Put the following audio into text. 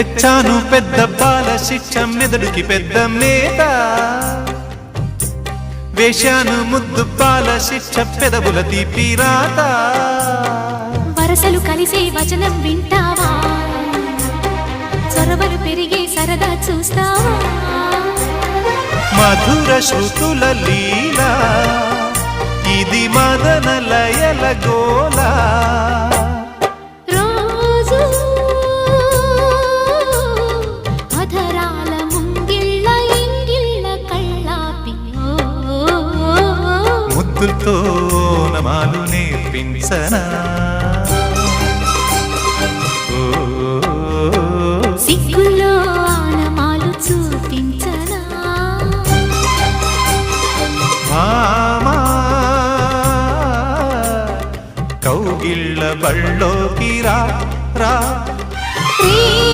తెచ్చాను పెద్ద బాల శిక్ష మెదడుకి పెద్ద మేత. వేశాను ముద్దు బాల శిక్ష పెదవుల తీపి రాత. వరసలు కలిసే వచనం వింటావా? చొరవలు పెరిగే సరదా చూస్తావా? మధుర శృతుల లీల ఇది మదన లయల గోలా. ముద్దులతో నమాలు నేర్పించనా ఓ, సిగ్గుల్లో ఆనమాలు చూపించనా భామా కౌగిళ్ళ బళ్ళోకి రా రా